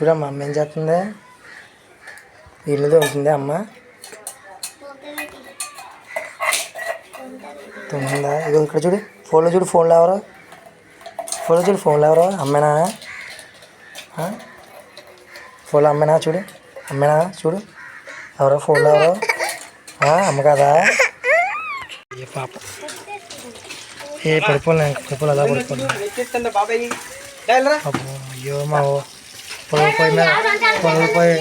చూడమ్మా అమ్మ ఏం చేస్తుంది? ఇల్లు తోముతుంది అమ్మ? తొమ్మిదా ఇగో ఇక్కడ చూడు ఫోన్లో చూడు ఫోన్లో ఎవరు? ఫోన్లో చూడు ఫోన్లో ఎవరు? అమ్మేనా? ఫోన్లో అమ్మేనా చూడు అమ్మేనా చూడు. ఎవరో? ఫోన్లో ఎవరో? అమ్మ కదా? ఏ పాప. ఏ పడిపోలే పడిపోలే అలా పడిపోలే అయ్యో మా పొలం పోయి మీద పొలం పోయి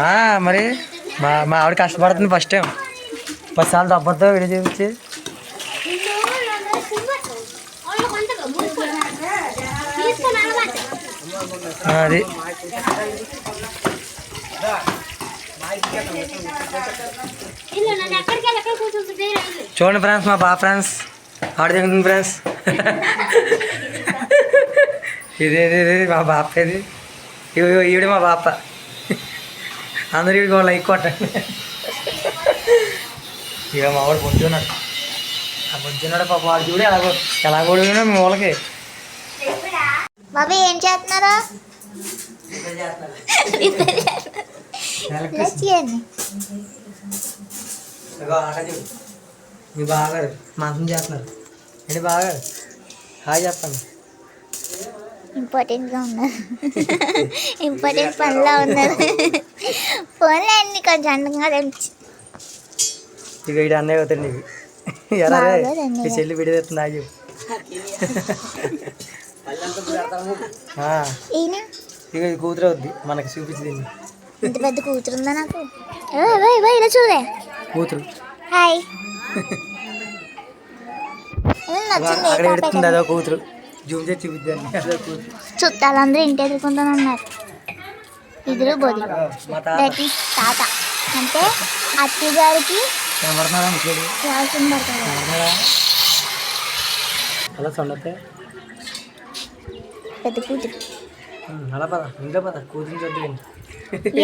ఆ, మరి మా మా ఆవిడ కష్టపడుతుంది ఫస్ట్ టైం పది సార్లు రబ్బర్తో విడి చూపించి ఆ, అది చూడండి ఫ్రెండ్స్ మా బా ఫ్రెండ్స్ ఆడ దిగుతుంది ఫ్రెండ్స్ ఇది ఇది ఇది మా బాప ఇది ఇవి ఈవిడ మా బాప అందరూ ఇవి లైక్ కొట్టండి. ఇక మా వాడు బొజ్జున్నాడు. ఆ బొజ్జున్నాడు పాప వాడు చూడు ఎలా కొ- ఎలా కొడుకున్నా మీ వాళ్ళకి బాబీ ఏం చేస్తున్నారు? మీ బాగారు మాసం చేస్తున్నారు. ఏంటి బాగారు హాయ్ చెప్పండి. ఇంపార్టెంట్గా ఉన్నారు ఇంపార్టెంట్ పనిలో ఉన్నారు ఫోన్లో అన్ని కొంచెం అందంగా తెలుసు ఇక ఇటు అన్నయ్య అవుతాడు నీకు. ఎలా. మీ చెల్లి విడి తెస్తుంది ఆగి. ఇక ఇది కూతురు అవుద్ది మనకి చూపించింది ఇంత పెద్ద నాకు? ఏయ్, ఏయ్, ఏయ్, ఇలా చూడే. కూతురు. హాయ్. అక్కడ ఎడుతుంది అదో కూతురు. జూమ్ చేసి చూపిద్దాన్ని చుట్టాలందరూ ఇంటి ఎదుర్కొంటూనే ఉన్నారు ఇద్దరు తాత. దట్ ఈస్ తాత. అంటే అత్తయ్య గారికి అలా సొండతే పెద్ద కూతురు. అలా పద ఇంట్లో పద కూతురు చూద్దు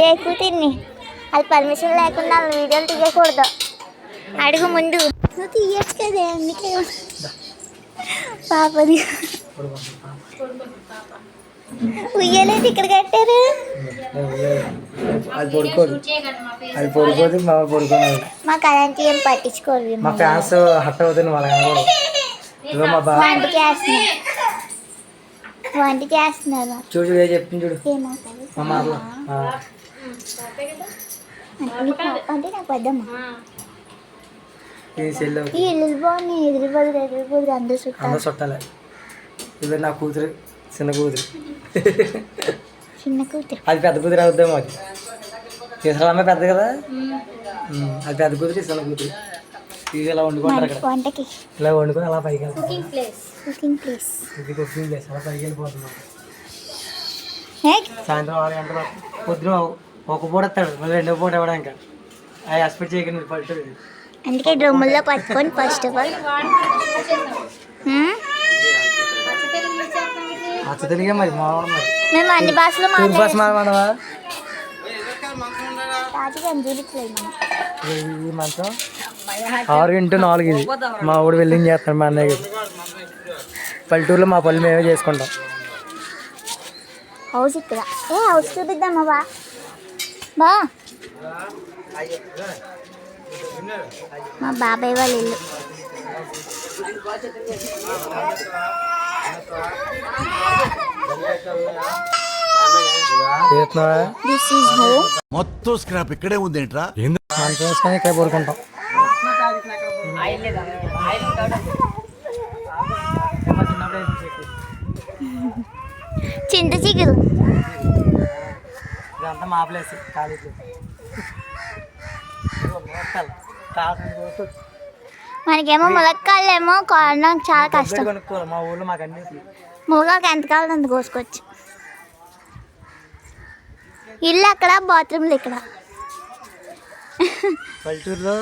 ఏ కూతుర్ని? అది పర్మిషన్ లేకుండా వీడియోలు తీయకూడదు. అడుగు ముందు. తీయచ్చు కదే అందుకే. పాపది. ఉయ్యలేదు ఇక్కడ కట్టారు. అది పడుకోదు. అది పడుకోదు మా పడుకోలేదు మాకు అలాంటి ఏం పట్టించుకోరు మా ఫ్యాన్స్ హట్ అవుతుంది వాళ్ళ ఇదిగో మా బా వంట చేస్తున్నారు వంట చేస్తున్నారు. చూడు చూడు ఏ చెప్తుంది చూడు. మా మాటలు అంటే నాకు ఇది అవుతుంది ఈ ఇల్లు బాగున్నాయి ఎదురు బదులు ఎదురు బదులు అందరూ చుట్టాలు. అందరూ చుట్టాలి. ఇది నా కూతురు చిన్న కూతురు. చిన్న కూతురు. అది పెద్ద కూతురు అవుద్దాం అది తీసుకురామ్మ పెద్ద కదా? అది పెద్ద కూతురు చిన్న కూతురు. ఇది ఇలా వండుకుంటారు అక్కడ. వంటకి? ఇలా వండుకొని అలా పైకి వెళ్తాం. కుకింగ్ ప్లేస్ ఇది కుకింగ్ ప్లేస్ అలా పైకి వెళ్ళిపోతున్నాం సాయంత్రం ఆరు గంటల పొద్దున ఒక పూట వస్తాడు. మళ్ళీ రెండో పూట ఇవ్వడం ఇంకా అది ఎక్స్పెక్ట్ చేయకండి పడుతుంది అందుకే డ్రమ్ముల్లో పట్టుకొని ఫస్ట్ ఆఫ్ ఆల్ అచ్చ తెలిగే మరి మామూలు మరి. మేము అన్ని భాషలో టూర్ బస్ మాడమా మాట్లాడి చూపించలేదు మనం ఈ మంచం. ఆరు ఇంటూ నాలుగు ఇది. మా ఊడు వెల్డింగ్ చేస్తాడు మా అన్నయ్య గారు పల్లెటూరులో మా పళ్ళు మేమే చేసుకుంటాం. హౌస్ ఇక్కడ. ఏ హౌస్ చూపిద్దామా బా? బా. మా బాబాయ్ వాళ్ళ ఇల్లు. మొత్తం స్క్రాప్ ఇక్కడే ఉందేంట్రా మంచం వేసుకొని ఇక్కడ పడుకుంటాం. చింత చిగురు. ఇదంతా మా ప్లేస్ ఖాళీ ప్లేస్ మనకేమో ములక్కాళ్ళేమో కొనడం చాలా కష్టం. మా ఊళ్ళో మాకు అన్ని ములగాకు ఎంత కావాలి అంత కోసుకోవచ్చు. ఇల్లు అక్కడ బాత్రూమ్లు ఇక్కడ. పల్లెటూరులో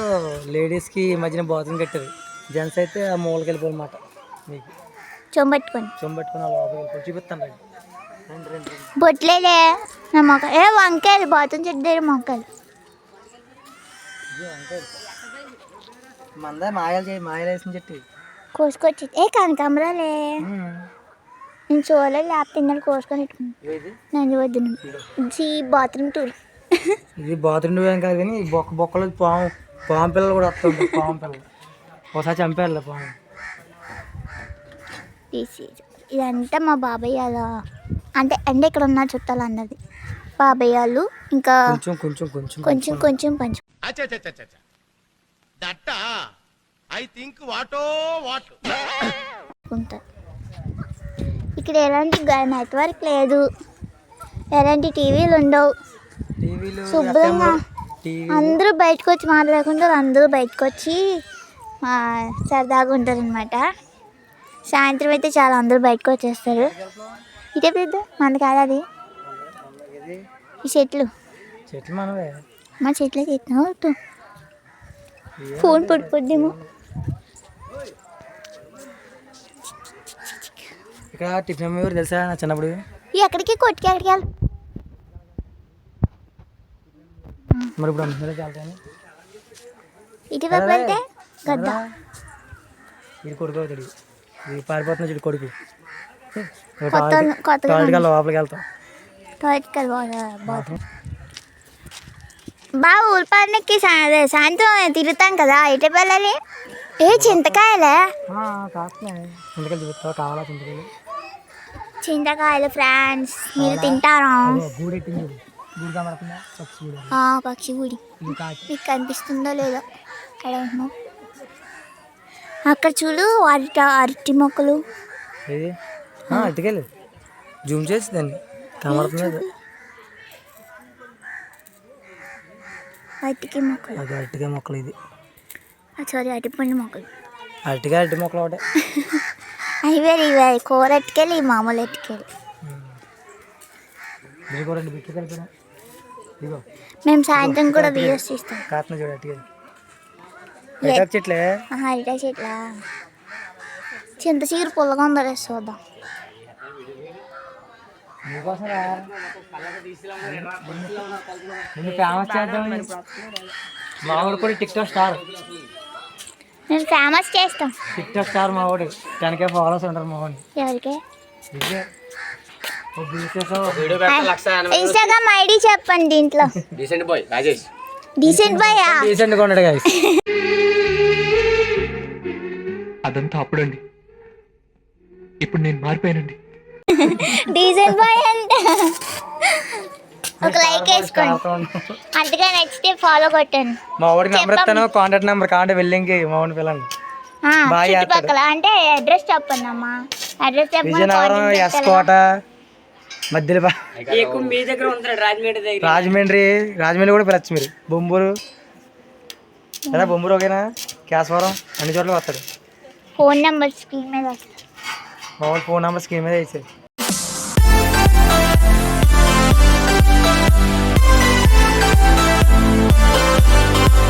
లేడీస్కి ఈ మధ్యన బాత్రూమ్ కట్టారు. జెంట్స్ అయితే ఆ మూలకి వెళ్ళిపోవాలన్నమాట. మీకు చొంబట్టుకొని చెంబట్టుకుని ఆ లోపలికి వెళ్ళిపోయి చూపిస్తాను రండి. రండి రండి రండి. బొట్లేలే నా మొక్క ఏ వంకాయలు బాత్రూమ్ చెట్టు దగ్గర మొక్కలు వంకాయలు. మంద మాయలు చేయి మాయలు వేసిన చెట్టు కోసుకొచ్చి ఏ కనకాంబరాలే. నేను చూడలేదు లేకపోతే తిన్నాడు కోసుకొని ఇది నేను వద్దు జీ బాత్రూమ్ టూర్. ఇది బాత్రూమ్ ఏం కాదు కానీ బొక్క బొక్కలో పాము పాము పిల్లలు కూడా వస్తుంటాయి పాము పిల్లలు. ఒకసారి చంపేయాలి పాము. ఇదంతా మా బాబాయ్ అలా అంటే అంటే ఇక్కడ ఉన్న చుట్టాలు అన్నది. బాబాయ్ వాళ్ళు ఇంకా కొంచెం కొంచెం కొంచెం కొంచెం కొంచెం. పంచు. దట్ట. ఐ థింక్ వాటో వాట్. ఇక్కడ ఎలాంటి నెట్వర్క్ లేదు. ఎలాంటి టీవీలు ఉండవు. టీవీలు శుభ్రంగా టీవీ అందరూ బయటకు వచ్చి మాట్లాడుకుంటారు. అందరూ బయటకు వచ్చి సరదాగా ఉంటారు అనమాట సాయంత్రం అయితే చాలా అందరూ బయటకు వచ్చేస్తారు ఇదే పెద్ద మన కాదు అది. ఈ చెట్లు. చెట్లు మనవే. మా చెట్లకి ఎత్తున ఫోన్ పడిపోద్దేమో ఇక్కడ టిఫిన్ ఎవరు తెలుసా నా చిన్నప్పుడు? ఎక్కడికి కొట్టుకి ఎక్కడికి వెళ్ళి. మరి ఇప్పుడు అమ్ముతున్నారు చాలా ఇటువైపు వెళ్తే గద్ద. ఇది కొడుకు అవుతాడు. ఇది పారిపోతున్నా చెడు కొడుకు. కొత్త కొత్తగా లోపలికి వెళ్తాం. టాయిలెట్కి వెళ్ళి బాత్రూమ్. ఊరిపాలకి అదే సాయంత్రం తిరుగుతాం కదా ఎటు వెళ్ళాలి? ఏ చింతకాయలే? చింతకాయలు ఫ్రాన్స్ మీరు తింటారా? పక్షి గూడు. మీకు కనిపిస్తుందో లేదో అక్కడ అక్కడ చూడు అరటి అరటి మొక్కలు. జూమ్ చేసి దాన్ని. కనబడుతుంది అది. అరటికి మొక్కలు. అది అరటికాయ మొక్కలు ఇది. సారీ అరటిపండు మొక్కలు. అరటికాయ అరటి మొక్కలు ఒకటే. అవి వేరు ఇవి. కూర మామూలు రెండు బిట్లు కలిపిన ఇదిగో. మేము సాయంత్రం కూడా వీడియోస్ తీస్తాం. కాतना చూడు అరటికాయ. అరటాకు చెట్లే? అరటి చెట్ల? చింత చీర పుల్లగా ఉందో చూద్దాం. నీకోసం రా నిన్ను ఫేమస్ చేద్దాం. మావాడు కూడా టిక్ టాక్ స్టార్ మేము ఫేమస్ చేస్తాం. టిక్ టాక్ స్టార్ మావాడు. టెన్ కే ఫాలోవర్స్ ఉంటారు మావాడిని ఎవరికి? ఇన్స్టాగ్రామ్ ఐడి చెప్పండి దీంట్లో. Decent boy Rajesh. Decent boy రీసెంట్గా ఉన్నాడు guys. అదంతా అప్పుడండి. ఇప్పుడు నేను మారిపోయానండి. డీసెంట్ బాయ్ అంటే ఒక లైక్ వేసుకోండి. అందుకే డే ఫాలో కొట్టండి. మా వాడికి నెంబర్ ఇస్తాను కాంటాక్ట్ నెంబర్ కాంటే వెళ్ళింకి మా వాడిని పిల్లండి చుట్టుపక్కల అంటే అడ్రస్ చెప్పండి అమ్మా. అడ్రస్ చెప్పండి విజయనగరం ఎస్కోట మధ్యలో బా- రాజమండ్రి రాజమండ్రి కూడా పిలచ్చు మీరు. బొంబూరు. ఎలా బొంబూరు ఓకేనా? కేశవరం అన్ని చోట్ల వస్తాడు. ఫోన్ నెంబర్ స్క్రీన్ మీద వస్తుంది మా వాడి ఫోన్ నెంబర్ స్క్రీన్ మీద వేసాడు Música